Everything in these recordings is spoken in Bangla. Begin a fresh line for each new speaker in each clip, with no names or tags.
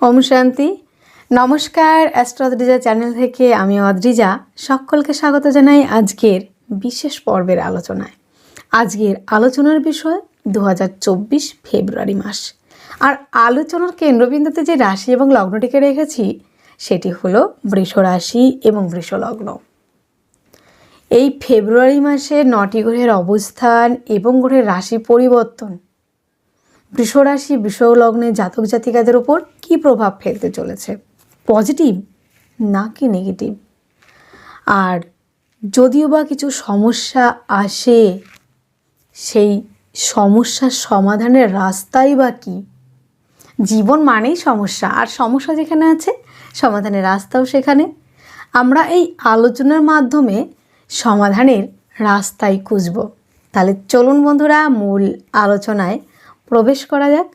ওম শান্তি। নমস্কার অ্যাস্ট্রোদ্রিজা চ্যানেল থেকে আমি অদ্রিজা। সকলকে স্বাগত জানাই আজকের বিশেষ পর্বের আলোচনায়। আজকের আলোচনার বিষয় দু হাজার চব্বিশ ফেব্রুয়ারি মাস। আর আলোচনার কেন্দ্রবিন্দুতে যে রাশি এবং লগ্নটিকে রেখেছি, সেটি হলো বৃষ রাশি এবং বৃষ লগ্ন। এই ফেব্রুয়ারি মাসে নটি গ্রহের অবস্থান এবং গ্রহের রাশি পরিবর্তন বৃষরাশি লগ্নে জাতক জাতিকাদের ওপর কী প্রভাব ফেলতে চলেছে? পজিটিভ নাকি নেগেটিভ? আর যদিও বা কিছু সমস্যা আসে, সেই সমস্যার সমাধানের রাস্তাই বা কী? জীবন মানেই সমস্যা, আর সমস্যা যেখানে আছে, সমাধানের রাস্তাও সেখানে। আমরা এই আলোচনার মাধ্যমে সমাধানের রাস্তাই খুঁজব। তাহলে চলুন বন্ধুরা, মূল আলোচনায় প্রবেশ করা যাক।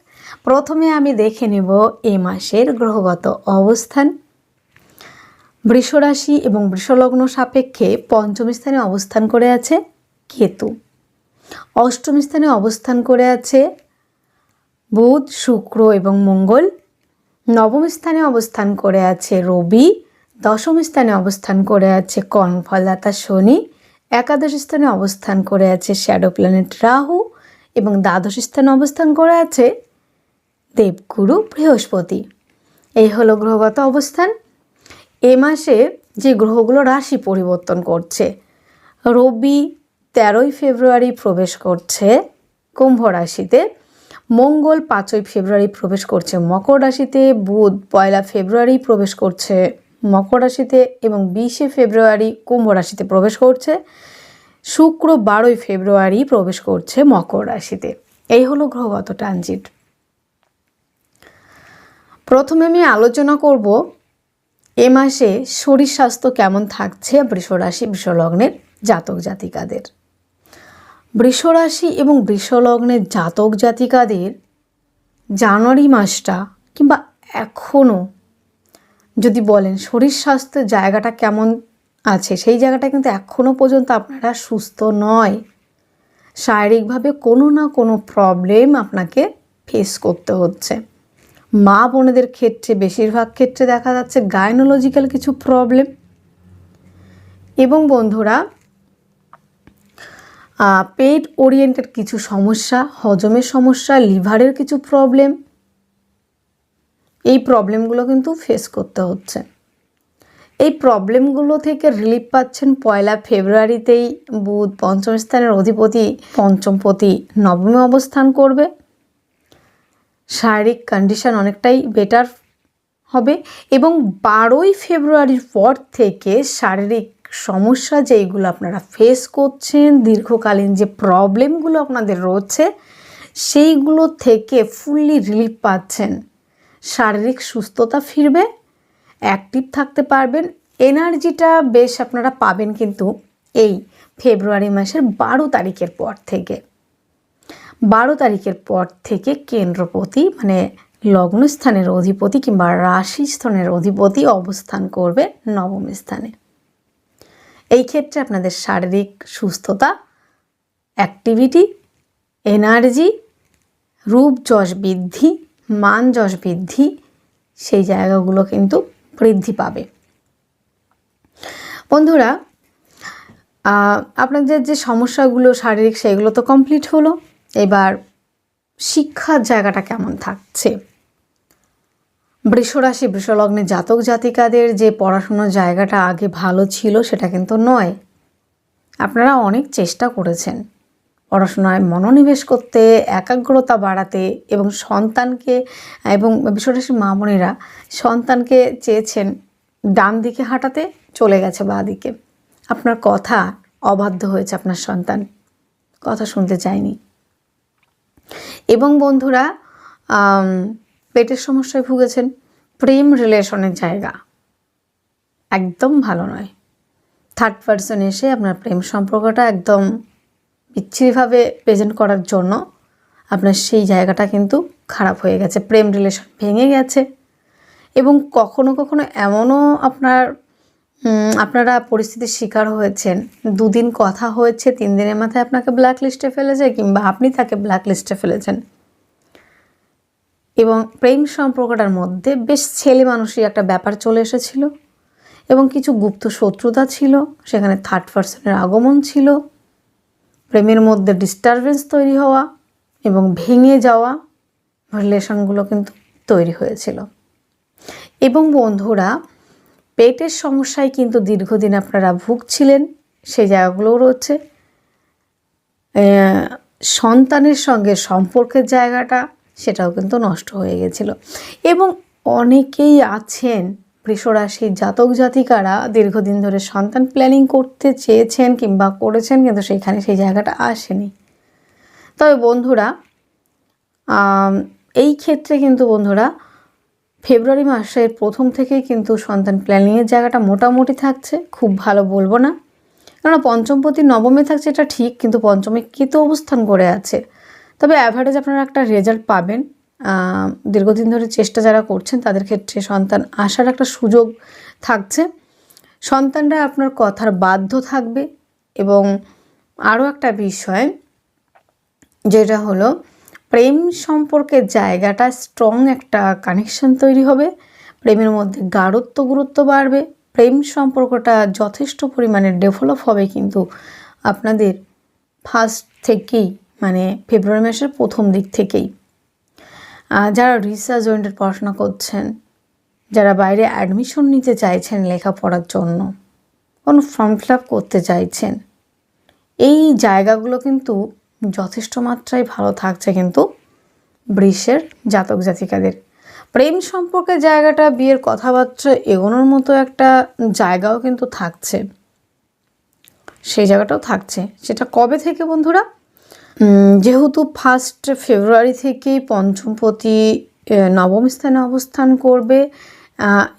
প্রথমে আমি দেখে নেব এ মাসের গ্রহগত অবস্থান। বৃষরাশি এবং বৃষলগ্ন সাপেক্ষে পঞ্চম স্থানে অবস্থান করে আছে কেতু। অষ্টম স্থানে অবস্থান করে আছে বুধ, শুক্র এবং মঙ্গল। নবম স্থানে অবস্থান করে আছে রবি। দশম স্থানে অবস্থান করে আছে কর্মফলদাতা শনি। একাদশ স্থানে অবস্থান করে আছে শ্যাডো প্ল্যানেট রাহু। এবং দ্বাদশ স্থানে অবস্থান করে আছে দেবগুরু বৃহস্পতি। এই হলো গ্রহগত অবস্থান। এ মাসে যে গ্রহগুলো রাশি পরিবর্তন করছে, রবি তেরোই ফেব্রুয়ারি প্রবেশ করছে কুম্ভ রাশিতে, মঙ্গল পাঁচই ফেব্রুয়ারি প্রবেশ করছে মকর রাশিতে, বুধ পয়লা ফেব্রুয়ারি প্রবেশ করছে মকর রাশিতে এবং বিশে ফেব্রুয়ারি কুম্ভ রাশিতে প্রবেশ করছে। শুক্র বারোই ফেব্রুয়ারি প্রবেশ করছে মকর রাশিতে। এই হলো গ্রহগত ট্রানজিট। প্রথমে আমি আলোচনা করব এ মাসে শরীর স্বাস্থ্য কেমন থাকছে বৃষরাশি বৃষলগ্নের জাতক জাতিকাদের। বৃষরাশি এবং বৃষলগ্নের জাতক জাতিকাদের জানুয়ারি মাসটা কিংবা এখনও যদি বলেন শরীর স্বাস্থ্যের জায়গাটা কেমন আছে। সেই জায়গাটা কিন্তু এখনও পর্যন্ত আপনারা সুস্থ নয়। শারীরিকভাবে কোনো না কোনো প্রবলেম আপনাকে ফেস করতে হচ্ছে। মা বোনেদের ক্ষেত্রে, বেশিরভাগ ক্ষেত্রে দেখা যাচ্ছে গাইনোলজিক্যাল কিছু প্রবলেম এবং বন্ধুরা পেট ওরিয়েন্টেড কিছু সমস্যা, হজমের সমস্যা, লিভারের কিছু প্রবলেম এই প্রবলেমগুলো কিন্তু ফেস করতে হচ্ছে। এই প্রবলেমগুলো থেকে রিলিফ পাচ্ছেন পয়লা ফেব্রুয়ারিতেই বুধ পঞ্চম স্থানের অধিপতি, পঞ্চমপতি নবমে অবস্থান করবে। শারীরিক কন্ডিশন অনেকটাই বেটার হবে এবং বারোই ফেব্রুয়ারির পর থেকে শারীরিক সমস্যা যেইগুলো আপনারা ফেস করছেন, দীর্ঘকালীন যে প্রবলেমগুলো আপনাদের রয়েছে, সেইগুলো থেকে ফুললি রিলিফ পাচ্ছেন। শারীরিক সুস্থতা ফিরবে। অ্যাক্টিভ থাকতে পারবেন। এনার্জিটা বেশ আপনারা পাবেন কিন্তু এই ফেব্রুয়ারি মাসের বারো তারিখের পর থেকে। বারো তারিখের পর থেকে কেন্দ্রপতি মানে লগ্নস্থানের অধিপতি কিংবা রাশি স্থানের অধিপতি অবস্থান করবে নবম স্থানে। এই ক্ষেত্রে আপনাদের শারীরিক সুস্থতা অ্যাক্টিভিটি এনার্জি রূপ যশ বৃদ্ধি, মান যশ বৃদ্ধি, সেই জায়গাগুলো কিন্তু বৃদ্ধি পাবে। বন্ধুরা আপনাদের যে সমস্যাগুলো শারীরিক, সেগুলো তো কমপ্লিট হলো। এবার শিক্ষার জায়গাটা কেমন থাকছে? বৃষরাশি, বৃষলগ্নে জাতক জাতিকাদের যে পড়াশোনার জায়গাটা আগে ভালো ছিল, সেটা কিন্তু নয়। আপনারা অনেক চেষ্টা করেছেন। পড়াশোনায় মনোনিবেশ করতে, একাগ্রতা বাড়াতে এবং সন্তানকে, এবং বিশ্বরাশি মা বোনেরা সন্তানকে চেয়েছেন ডান দিকে হাঁটাতে চলে গেছে বা দিকে। আপনার কথা অবাধ্য হয়েছে আপনার সন্তান। কথা শুনতে চায়নি। এবং বন্ধুরা পেটের সমস্যায় ভুগেছেন। প্রেম রিলেশনের জায়গা। একদম ভালো নয়। থার্ড পার্সন এসে আপনার প্রেম সম্পর্কটা একদম বিচ্ছিরিভাবে প্রেজেন্ট করার জন্য আপনার সেই জায়গাটা কিন্তু খারাপ হয়ে গেছে, প্রেম রিলেশন ভেঙে গেছে। এবং কখনো কখনো এমনও আপনার আপনারা পরিস্থিতির শিকার হয়েছেন, দুদিন কথা হয়েছে, তিন দিনের মাথায় আপনাকে ব্ল্যাক লিস্টে ফেলেছে কিংবা আপনি তাকে ব্ল্যাক লিস্টে ফেলেছেন। এবং প্রেম সম্পর্কটার মধ্যে বেশ ছেলে মানুষই একটা ব্যাপার চলে এসেছিল। এবং কিছু গুপ্ত শত্রুতা ছিল, সেখানে থার্ড পার্সনের আগমন ছিল। প্রেমের মধ্যে ডিস্টারবেন্স তৈরি হওয়া এবং ভেঙে যাওয়া রিলেশনগুলো কিন্তু তৈরি হয়েছিল। এবং বন্ধুরা, পেটের সমস্যায় কিন্তু দীর্ঘদিন আপনারা ভুগছিলেন, সেই জায়গাগুলোও রয়েছে। সন্তানের সঙ্গে সম্পর্কের জায়গাটা সেটাও কিন্তু নষ্ট হয়ে গেছিল। এবং অনেকেই আছেন বৃষরাশির জাতক জাতিকারা দীর্ঘদিন ধরে সন্তান প্ল্যানিং করতে চেয়েছেন কিংবা করেছেন, কিন্তু সেইখানে সেই জায়গাটা আসেনি। তবে বন্ধুরা এই ক্ষেত্রে কিন্তু বন্ধুরা, ফেব্রুয়ারি মাসের প্রথম থেকেই কিন্তু সন্তান প্ল্যানিংয়ের জায়গাটা মোটামুটি থাকছে, খুব ভালো বলব না। কেননা পঞ্চমপতি নবমে থাকছে, এটা ঠিক, কিন্তু পঞ্চমে কেতু অবস্থান করে আছে। তবে অ্যাভারেজ আপনারা একটা রেজাল্ট পাবেন। দীর্ঘদিন ধরে চেষ্টা যারা করছেন, তাদের ক্ষেত্রে সন্তান আসার একটা সুযোগ থাকছে। সন্তানরা আপনার কথার বাধ্য থাকবে এবং আরও একটা বিষয়, যেটা হলো, প্রেম সম্পর্কের জায়গাটা স্ট্রং একটা কানেকশন তৈরি হবে, প্রেমের মধ্যে গাঢ়ত্ব, গুরুত্ব বাড়বে, প্রেম সম্পর্কটা যথেষ্ট পরিমাণে ডেভেলপ হবে কিন্তু আপনাদের ফার্স্ট থেকেই মানে ফেব্রুয়ারি মাসের প্রথম দিক থেকেই। যারা রিসার্চ ওরিয়েন্টেড পড়াশোনা করছেন, যারা বাইরে অ্যাডমিশন নিতে চাইছেন লেখাপড়ার জন্য, কোনো ফর্ম ফিল আপ করতে চাইছেন, এই জায়গাগুলো কিন্তু যথেষ্ট মাত্রায় ভালো থাকছে কিন্তু বৃষের জাতক জাতিকাদের। প্রেম সম্পর্কের জায়গাটা, বিয়ের কথাবার্তা এগোনোর মতো একটা জায়গাও কিন্তু থাকছে। সেই জায়গাটাও থাকছে। সেটা কবে থেকে বন্ধুরা? যেহেতু ফার্স্ট ফেব্রুয়ারি থেকেই পঞ্চমপতি নবম স্থানে অবস্থান করবে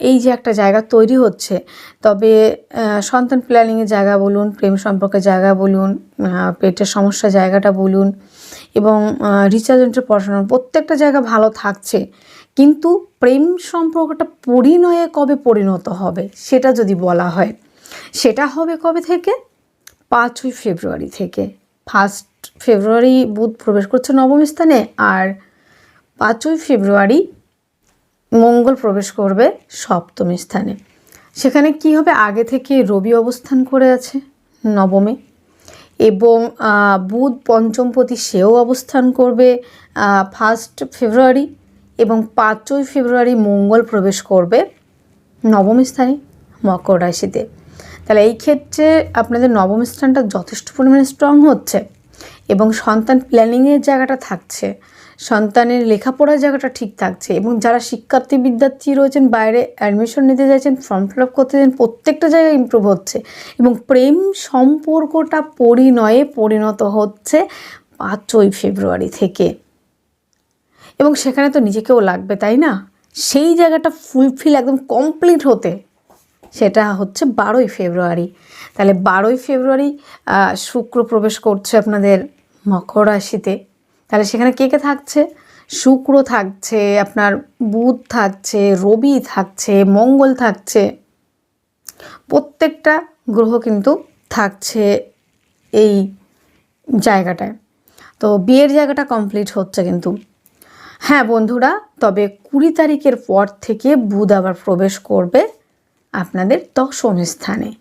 এই যে একটা জায়গা তৈরি হচ্ছে, তবে সন্তান প্ল্যানিংয়ের জায়গা বলুন, প্রেম সম্পর্কের জায়গা বলুন পেটের সমস্যা জায়গাটা বলুন, এবং রিচার্জেন্টের পড়াশোনা, প্রত্যেকটা জায়গা ভালো থাকছে, কিন্তু প্রেম সম্পর্কটা পরিণয়ে কবে পরিণত হবে, সেটা যদি বলা হয়, সেটা হবে কবে থেকে? পাঁচই ফেব্রুয়ারি থেকে ফার্স্ট ফেব্রুয়ারি বুধ প্রবেশ করছে নবম স্থানে আর পাঁচই ফেব্রুয়ারি মঙ্গল প্রবেশ করবে সপ্তম স্থানে। সেখানে কি হবে? আগে থেকে রবি অবস্থান করে আছে নবমে এবং বুধ পঞ্চমপতি সেও অবস্থান করবে ফার্স্ট ফেব্রুয়ারি এবং পাঁচই ফেব্রুয়ারি মঙ্গল প্রবেশ করবে নবম স্থানে মকর রাশিতে। তাহলে এই ক্ষেত্রে আপনাদের নবম স্থানটা যথেষ্ট পরিমাণে স্ট্রং হচ্ছে। এবং সন্তান প্ল্যানিংয়ের জায়গাটা থাকছে। সন্তানের লেখাপড়ার জায়গাটা ঠিক থাকছে এবং যারা শিক্ষার্থী বিদ্যার্থী রয়েছেন, বাইরে অ্যাডমিশন নিতে চাইছেন ফর্ম ফিল আপ করতে চাইছেন প্রত্যেকটা জায়গায় ইমপ্রুভ হচ্ছে এবং প্রেম সম্পর্কটা পরিণয়ে পরিণত হচ্ছে পাঁচই ফেব্রুয়ারি থেকে। এবং সেখানে তো নিজেকেও লাগবে, তাই না? সেই জায়গাটা ফুলফিল একদম কমপ্লিট হতে সেটা হচ্ছে বারোই ফেব্রুয়ারি। তাহলে বারোই ফেব্রুয়ারি শুক্র প্রবেশ করছে আপনাদের মকর রাশিতে। তাহলে সেখানে কে কে থাকছে? শুক্র থাকছে, আপনার বুধ থাকছে, রবি থাকছে, মঙ্গল থাকছে। প্রত্যেকটা গ্রহ কিন্তু থাকছে এই জায়গাটায়। তো বিয়ের জায়গাটা কমপ্লিট হচ্ছে কিন্তু। হ্যাঁ বন্ধুরা, তবে কুড়ি তারিখের পর থেকে বুধ আবার প্রবেশ করবে আপনাদের দশম স্থানে।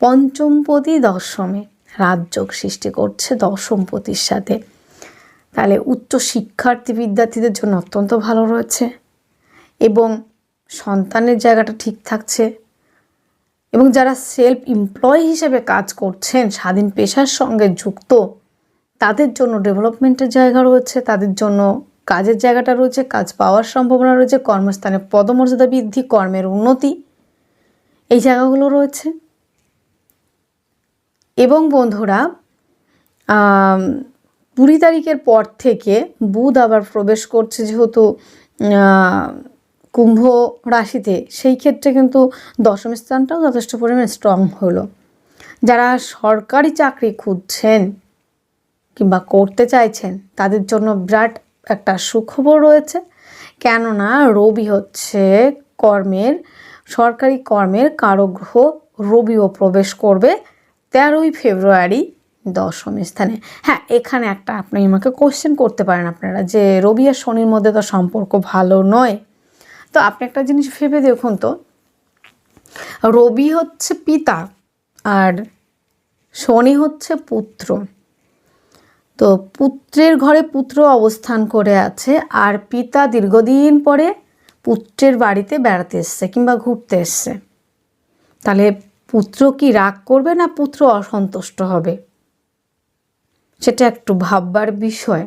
পঞ্চমপতি দশমে। রাজযোগ সৃষ্টি করছে দশমপতির সাথে। তাহলে উচ্চ শিক্ষার্থী বিদ্যার্থীদের জন্য অত্যন্ত ভালো রয়েছে। এবং সন্তানের জায়গাটা ঠিক থাকছে। এবং যারা সেলফ এমপ্লয় হিসেবে কাজ করছেন, স্বাধীন পেশার সঙ্গে যুক্ত, তাদের জন্য ডেভেলপমেন্টের জায়গা রয়েছে। তাদের জন্য কাজের জায়গাটা রয়েছে। কাজ পাওয়ার সম্ভাবনা রয়েছে। কর্মস্থানে পদমর্যাদা বৃদ্ধি, কর্মের উন্নতি। এই জায়গাগুলো রয়েছে। এবং বন্ধুরা কুড়ি তারিখের পর থেকে বুধ আবার প্রবেশ করছে যেহেতু কুম্ভ রাশিতে। সেই ক্ষেত্রে কিন্তু দশম স্থানটাও যথেষ্ট পরিমাণে স্ট্রং হলো। যারা সরকারি চাকরি খুঁজছেন কিংবা করতে চাইছেন, তাদের জন্য বিরাট একটা সুখবর রয়েছে। কেননা, রবি হচ্ছে কর্মের সরকারি কর্মের কারগ্রহ রবিও প্রবেশ করবে তেরোই ফেব্রুয়ারি দশম স্থানে। হ্যাঁ এখানে একটা আপনি আমাকে কোশ্চেন করতে পারেন আপনারা যে রবি আর শনির মধ্যে তো সম্পর্ক ভালো নয়। তো আপনি একটা জিনিস ভেবে দেখুন তো, রবি হচ্ছে পিতা আর শনি হচ্ছে পুত্র। তো পুত্রের ঘরে পুত্র অবস্থান করে আছে আর পিতা দীর্ঘদিন পরে পুত্রের বাড়িতে বেড়াতে এসছে কিংবা ঘুরতে এসছে। তাহলে পুত্র কি রাগ করবে না পুত্র অসন্তুষ্ট হবে? সেটা একটু ভাববার বিষয়।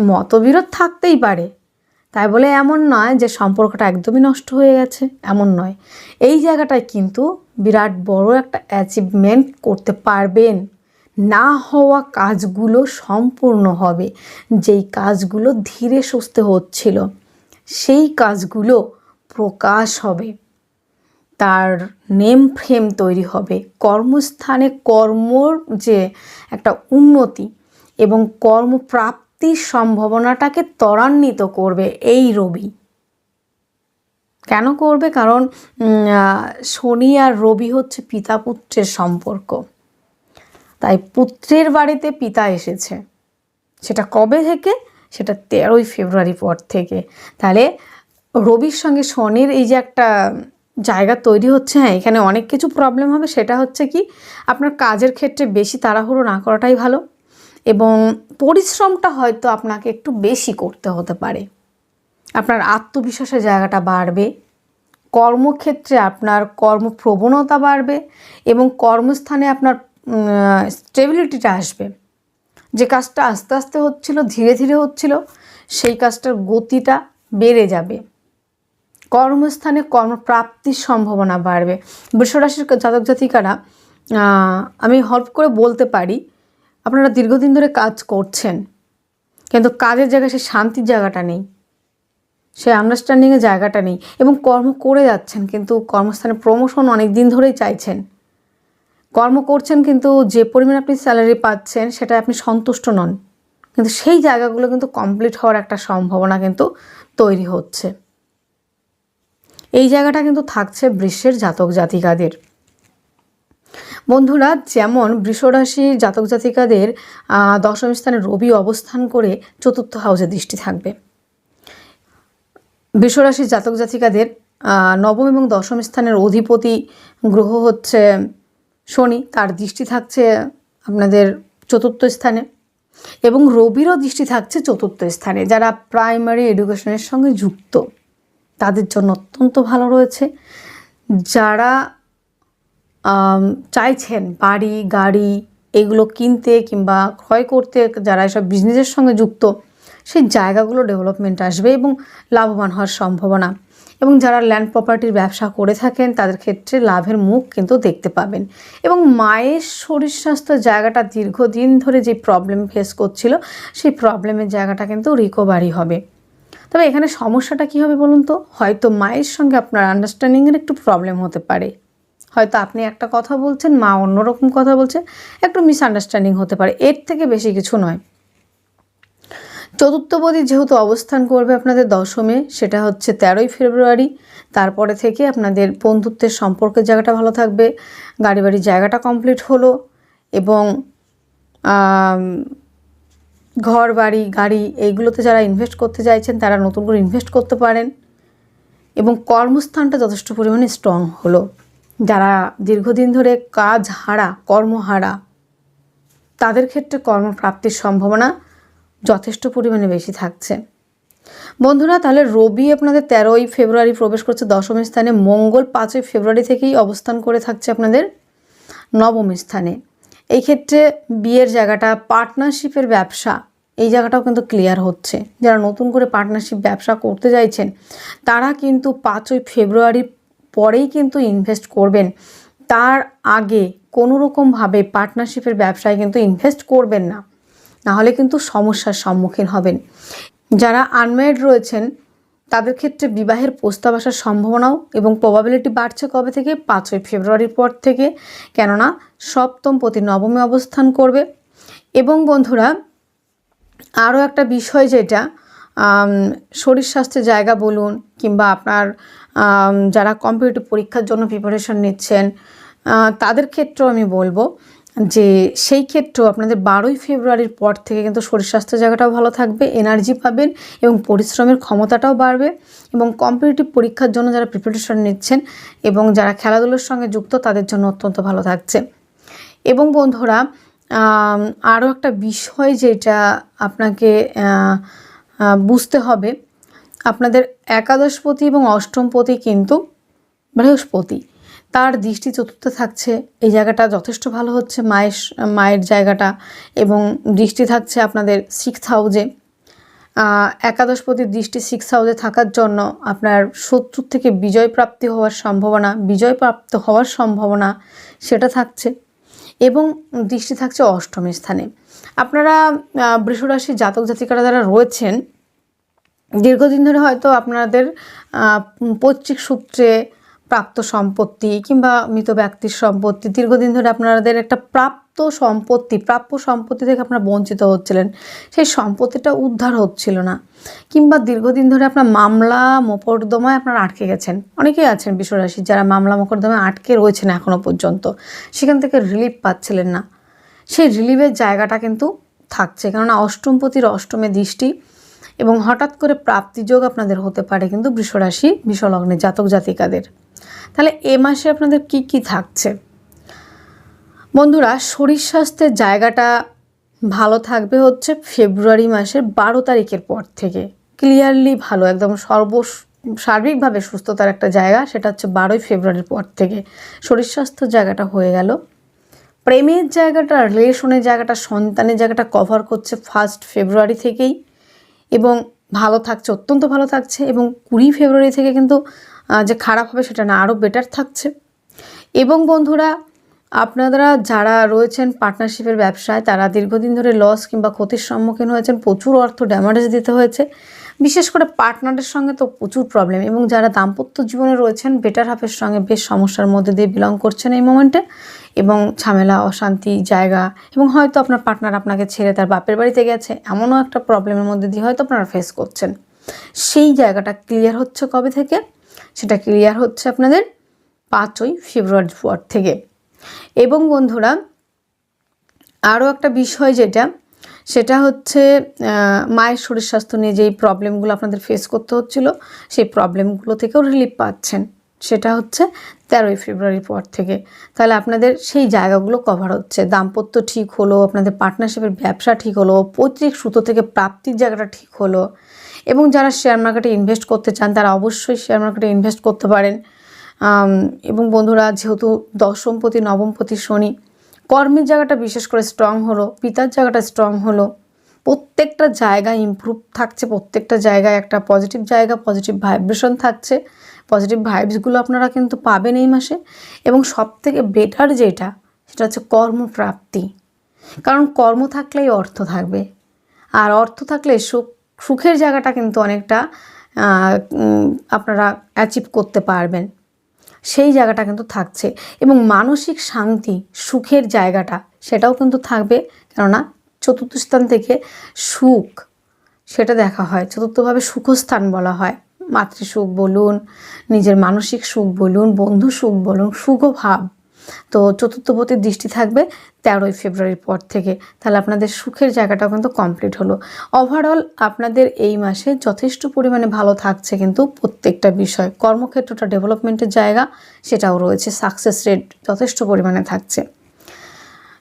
মতবিরোধ থাকতেই পারে। তাই বলে এমন নয় যে সম্পর্কটা একদমই নষ্ট হয়ে গেছে, এমন নয়। এই জায়গাটায় কিন্তু বিরাট বড় একটা অ্যাচিভমেন্ট করতে পারবেন। না হওয়া কাজগুলো সম্পূর্ণ হবে। যেই কাজগুলো ধীরে সুস্থে হচ্ছিল। সেই কাজগুলো প্রকাশ হবে। তার নেম ফ্রেম তৈরি হবে। কর্মস্থানে কর্মর যে একটা উন্নতি এবং কর্মপ্রাপ্তির সম্ভাবনাটাকে ত্বরান্বিত করবে এই রবি। কেন করবে? কারণ শনি আর রবি হচ্ছে পিতা পুত্রের সম্পর্ক। তাই পুত্রের বাড়িতে পিতা এসেছে। সেটা কবে থেকে? সেটা তেরোই ফেব্রুয়ারি পর থেকে। তাহলে রবির সঙ্গে শনির এই যে একটা জায়গা তৈরি হচ্ছে হ্যাঁ এখানে অনেক কিছু প্রবলেম হবে। সেটা হচ্ছে কি, আপনার কাজের ক্ষেত্রে বেশি তাড়াহুড়ো না করাটাই ভালো এবং পরিশ্রমটা হয়তো আপনাকে একটু বেশি করতে হতে পারে। আপনার আত্মবিশ্বাসের জায়গাটা বাড়বে, কর্মক্ষেত্রে আপনার কর্মপ্রবণতা বাড়বে এবং কর্মস্থানে আপনার স্টেবিলিটিটা আসবে। যে কাজটা আস্তে আস্তে হচ্ছিল, ধীরে ধীরে হচ্ছিল, সেই কাজটার গতিটা বেড়ে যাবে। কর্মস্থানে কর্মপ্রাপ্তির সম্ভাবনা বাড়বে। বৃষরাশির জাতক জাতিকারা আমি হল্প করে বলতে পারি, আপনারা দীর্ঘদিন ধরে কাজ করছেন, কিন্তু কাজের জায়গায় সে শান্তির জায়গাটা নেই। সে আন্ডারস্ট্যান্ডিংয়ের জায়গাটা নেই। এবং কর্ম করে যাচ্ছেন, কিন্তু কর্মস্থানে প্রমোশন অনেক দিন ধরেই চাইছেন। কর্ম করছেন কিন্তু যে পরিমাণ আপনি স্যালারি পাচ্ছেন সেটা আপনি সন্তুষ্ট নন। কিন্তু সেই জায়গাগুলো কিন্তু কমপ্লিট হওয়ার একটা সম্ভাবনা কিন্তু তৈরি হচ্ছে। এই জায়গাটা কিন্তু থাকছে বৃষের জাতক জাতিকাদের। বন্ধুরা, যেমন বৃষরাশির জাতক জাতিকাদের দশম স্থানে রবি অবস্থান করে চতুর্থ হাউসে দৃষ্টি থাকবে। বৃষরাশির জাতক জাতিকাদের নবম এবং দশম স্থানের অধিপতি গ্রহ হচ্ছে শনি, তার দৃষ্টি থাকছে আপনাদের চতুর্থ স্থানে এবং রবিরও দৃষ্টি থাকছে চতুর্থ স্থানে। যারা প্রাইমারি এডুকেশনের সঙ্গে যুক্ত, তাদের জন্য অত্যন্ত ভালো রয়েছে। যারা চাইছেন বাড়ি, গাড়ি এগুলো কিনতে কিংবা ক্রয় করতে, যারা এসব বিজনেসের সঙ্গে যুক্ত, সেই জায়গাগুলো ডেভেলপমেন্ট আসবে এবং লাভবান হওয়ার সম্ভাবনা এবং যারা ল্যান্ড প্রপার্টির ব্যবসা করে থাকেন, তাদের ক্ষেত্রে লাভের মুখ কিন্তু দেখতে পাবেন। এবং মায়ের শরীর স্বাস্থ্য জায়গাটা দীর্ঘদিন ধরে যে প্রবলেম ফেস করছিল, সেই প্রবলেমের জায়গাটা কিন্তু রিকভারি হবে। তবে এখানে সমস্যাটা কী হবে বলুন তো? হয়তো মায়ের সঙ্গে আপনার আন্ডারস্ট্যান্ডিংয়ের একটু প্রবলেম হতে পারে। হয়তো আপনি একটা কথা বলছেন, মা অন্যরকম কথা বলছে, একটু মিসআন্ডারস্ট্যান্ডিং হতে পারে। এর থেকে বেশি কিছু নয়। চতুর্থপদী যেহেতু অবস্থান করবে আপনাদের দশমে, সেটা হচ্ছে তেরোই ফেব্রুয়ারি। তারপরে থেকে আপনাদের বন্ধুত্বের সম্পর্কের জায়গাটা ভালো থাকবে গাড়ি বাড়ির জায়গাটা কমপ্লিট হলো এবং ঘর বাড়ি গাড়ি এইগুলোতে যারা ইনভেস্ট করতে চাইছেন তারা নতুন করে ইনভেস্ট করতে পারেন এবং কর্মস্থানটা যথেষ্ট পরিমাণে স্ট্রং হলো। যারা দীর্ঘদিন ধরে কাজ হারা কর্মহারা তাদের ক্ষেত্রে কর্মপ্রাপ্তির সম্ভাবনা যথেষ্ট পরিমাণে বেশি থাকছে। বন্ধুরা, তাহলে রবি আপনাদের তেরোই ফেব্রুয়ারি প্রবেশ করছে দশম স্থানে। মঙ্গল পাঁচই ফেব্রুয়ারি থেকেই অবস্থান করে থাকছে আপনাদের নবম স্থানে। এই ক্ষেত্রে বিয়ের জায়গাটা, পার্টনারশিপের ব্যবসা, এই জায়গাটাও কিন্তু ক্লিয়ার হচ্ছে। যারা নতুন করে পার্টনারশিপ ব্যবসা করতে চাইছেন, তারা কিন্তু পাঁচই ফেব্রুয়ারির পরেই কিন্তু ইনভেস্ট করবেন। তার আগে কোনো রকমভাবে পার্টনারশিপের ব্যবসায় কিন্তু ইনভেস্ট করবেন না। নাহলে কিন্তু সমস্যার সম্মুখীন হবেন। যারা আনম্যারিড রয়েছেন, তাদের ক্ষেত্রে বিবাহের প্রস্তাব আসার সম্ভাবনাও এবং প্রবাবিলিটি বাড়ছে কবে থেকে? পাঁচই ফেব্রুয়ারির পর থেকে। কেননা, সপ্তম প্রতি নবমে অবস্থান করবে। এবং বন্ধুরা, আরও একটা বিষয় যেটা শরীর স্বাস্থ্যের জায়গা বলুন কিংবা আপনার যারা কম্পিটিটিভ পরীক্ষার জন্য প্রিপারেশন নিচ্ছেন তাদের ক্ষেত্রেও আমি বলব যে সেই ক্ষেত্রেও আপনাদের বারোই ফেব্রুয়ারির পর থেকে কিন্তু শরীর স্বাস্থ্য জায়গাটাও ভালো থাকবে এনার্জি পাবেন এবং পরিশ্রমের ক্ষমতাটাও বাড়বে এবং কম্পিটিটিভ পরীক্ষার জন্য যারা প্রিপারেশন নিচ্ছেন এবং যারা খেলাধুলোর সঙ্গে যুক্ত তাদের জন্য অত্যন্ত ভালো থাকছে। এবং বন্ধুরা আরও একটা বিষয় যেটা আপনাকে বুঝতে হবে, আপনাদের একাদশপতি এবং অষ্টমপতি কিন্তু বৃহস্পতি। তার দৃষ্টি চতুর্থে থাকছে। এই জায়গাটা যথেষ্ট ভালো হচ্ছে। মায়ের মায়ের জায়গাটা এবং দৃষ্টি থাকছে আপনাদের সিক্স হাউজে একাদশপতির দৃষ্টি সিক্স হাউজে থাকার জন্য আপনার শত্রুর থেকে বিজয় প্রাপ্তি হওয়ার সম্ভাবনা, বিজয় প্রাপ্ত হওয়ার সম্ভাবনা সেটা থাকছে এবং দৃষ্টি থাকছে অষ্টম স্থানে। আপনারা বৃষরাশি জাতক জাতিকারা যারা রয়েছেন, দীর্ঘদিন ধরে হয়তো আপনাদের পৈতৃক সূত্রে প্রাপ্ত সম্পত্তি কিংবা মৃত ব্যক্তির সম্পত্তি। দীর্ঘদিন ধরে আপনাদের একটা প্রাপ্ত সম্পত্তি, প্রাপ্য সম্পত্তি থেকে আপনারা বঞ্চিত হচ্ছিলেন। সেই সম্পত্তিটা উদ্ধার হচ্ছিল না। কিংবা দীর্ঘদিন ধরে আপনার মামলা মোকদ্দমায় আপনারা আটকে গেছেন। অনেকেই আছেন বিশ্বরাশি যারা মামলা মোকদ্দমায় আটকে রয়েছেন এখনও পর্যন্ত। সেখান থেকে রিলিফ পাচ্ছিলেন না। সেই রিলিফের জায়গাটা কিন্তু থাকছে। কেননা অষ্টমপতির অষ্টমে দৃষ্টি এবং হঠাৎ করে প্রাপ্তিযোগ আপনাদের হতে পারে কিন্তু বৃষরাশি বিশ্বলগ্নে জাতক জাতিকাদের তাহলে এ মাসে আপনাদের কি কি থাকছে? বন্ধুরা, শরীর স্বাস্থ্যের জায়গাটা ভালো থাকবে হচ্ছে ফেব্রুয়ারি মাসের বারো তারিখের পর থেকে। ক্লিয়ারলি ভালো, একদম সর্ব সার্বিকভাবে সুস্থতার একটা জায়গা, সেটা হচ্ছে বারোই ফেব্রুয়ারির পর থেকে। শরীর স্বাস্থ্য জায়গাটা হয়ে গেল। প্রেমের জায়গাটা রিলেশনের জায়গাটা, সন্তানের জায়গাটা কভার করছে ফার্স্ট ফেব্রুয়ারি থেকেই। এবং ভালো থাকছে, অত্যন্ত ভালো থাকছে এবং কুড়ি ফেব্রুয়ারি থেকে কিন্তু যে খারাপ হবে সেটা না আরও বেটার থাকছে। এবং বন্ধুরা, আপনারা যারা রয়েছেন পার্টনারশিপের ব্যবসায়, তারা দীর্ঘদিন ধরে লস কিংবা ক্ষতির সম্মুখীন হয়েছেন, প্রচুর অর্থ ড্যামেজ দিতে হয়েছে। বিশেষ করে পার্টনারের সঙ্গে তো প্রচুর প্রবলেম এবং যারা দাম্পত্য জীবনে রয়েছেন বেটার হাফের সঙ্গে বেশ সমস্যার মধ্যে দিয়ে বিলং করছেন এই মোমেন্টে এবং ঝামেলা, অশান্তি, জায়গা, এবং হয়তো আপনার পার্টনার আপনাকে ছেড়ে তার বাপের বাড়িতে গেছে, এমনও একটা প্রবলেমের মধ্যে দিয়ে হয়তো আপনারা ফেস করছেন। সেই জায়গাটা ক্লিয়ার হচ্ছে কবে থেকে? সেটা ক্লিয়ার হচ্ছে আপনাদের পাঁচই ফেব্রুয়ারি পর থেকে। এবং বন্ধুরা, আরও একটা বিষয় যেটা, সেটা হচ্ছে মায়ের শরীর স্বাস্থ্য নিয়ে যেই প্রবলেমগুলো আপনাদের ফেস করতে হচ্ছিল, সেই প্রবলেমগুলো থেকেও রিলিফ পাচ্ছেন। সেটা হচ্ছে তেরোই ফেব্রুয়ারির পর থেকে। তাহলে আপনাদের সেই জায়গাগুলো কভার হচ্ছে। দাম্পত্য ঠিক হলো, আপনাদের পার্টনারশিপের ব্যবসা ঠিক হলো, পৈতৃক সুতো থেকে প্রাপ্তির জায়গাটা ঠিক হলো। এবং যারা শেয়ার মার্কেটে ইনভেস্ট করতে চান, তারা অবশ্যই শেয়ার মার্কেটে ইনভেস্ট করতে পারেন। এবং বন্ধুরা, যেহেতু দশমপতি নবমপতি শনি, কর্মের জায়গাটা বিশেষ করে স্ট্রং হলো, পিতার জায়গাটা স্ট্রং হলো। প্রত্যেকটা জায়গায় ইম্প্রুভ থাকছে, প্রত্যেকটা জায়গায় একটা পজিটিভ জায়গা পজিটিভ ভাইব্রেশন থাকছে। পজিটিভ ভাইবসগুলো আপনারা কিন্তু পাবেন এই মাসে। এবং সব থেকে বেটার যেটা, সেটা হচ্ছে কর্মপ্রাপ্তি। কারণ কর্ম থাকলেই অর্থ থাকবে। আর অর্থ থাকলে সুখ, সুখের জায়গাটা কিন্তু অনেকটা আপনারা অ্যাচিভ করতে পারবেন। সেই জায়গাটা কিন্তু থাকছে। এবং মানসিক শান্তি, সুখের জায়গাটা, সেটাও কিন্তু থাকবে। কেননা চতুর্থ স্থান থেকে সুখ, সেটা দেখা হয়। চতুর্থভাবে সুখস্থান বলা হয়। মাতৃসুখ বলুন, নিজের মানসিক সুখ বলুন, বন্ধু সুখ বলুন সুখভাব তো চতুর্থপতির দৃষ্টি থাকবে তেরোই ফেব্রুয়ারির পর থেকে। তাহলে আপনাদের সুখের জায়গাটাও কিন্তু কমপ্লিট হলো। ওভারঅল আপনাদের এই মাসে যথেষ্ট পরিমাণে ভালো থাকছে কিন্তু প্রত্যেকটা বিষয়। কর্মক্ষেত্রটা ডেভেলপমেন্টের জায়গা, সেটাও রয়েছে। সাকসেস রেট যথেষ্ট পরিমাণে থাকছে।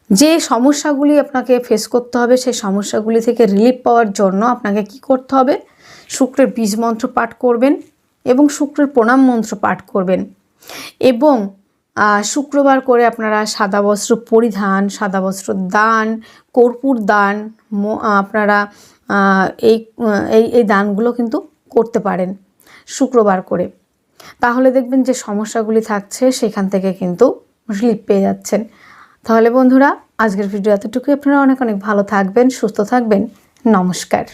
যে সমস্যাগুলি আপনাকে ফেস করতে হবে, সেই সমস্যাগুলি থেকে রিলিফ পাওয়ার জন্য আপনাকে কি করতে হবে? শুক্রের বীজ মন্ত্র পাঠ করবেন এবং শুক্রের প্রণাম মন্ত্র পাঠ করবেন। এবং শুক্রবার করে আপনারা সাদা বস্ত্র পরিধান, সাদা বস্ত্র দান, কর্পূর দান আপনারা এই এই দানগুলো কিন্তু করতে পারেন শুক্রবার করে। তাহলে দেখবেন যে সমস্যাগুলি থাকছে, সেখান থেকে কিন্তু রিলিফ পেয়ে যাচ্ছেন। তাহলে বন্ধুরা, আজকের ভিডিও এতটুকুই। আপনারা অনেক অনেক ভালো থাকবেন, সুস্থ থাকবেন। নমস্কার।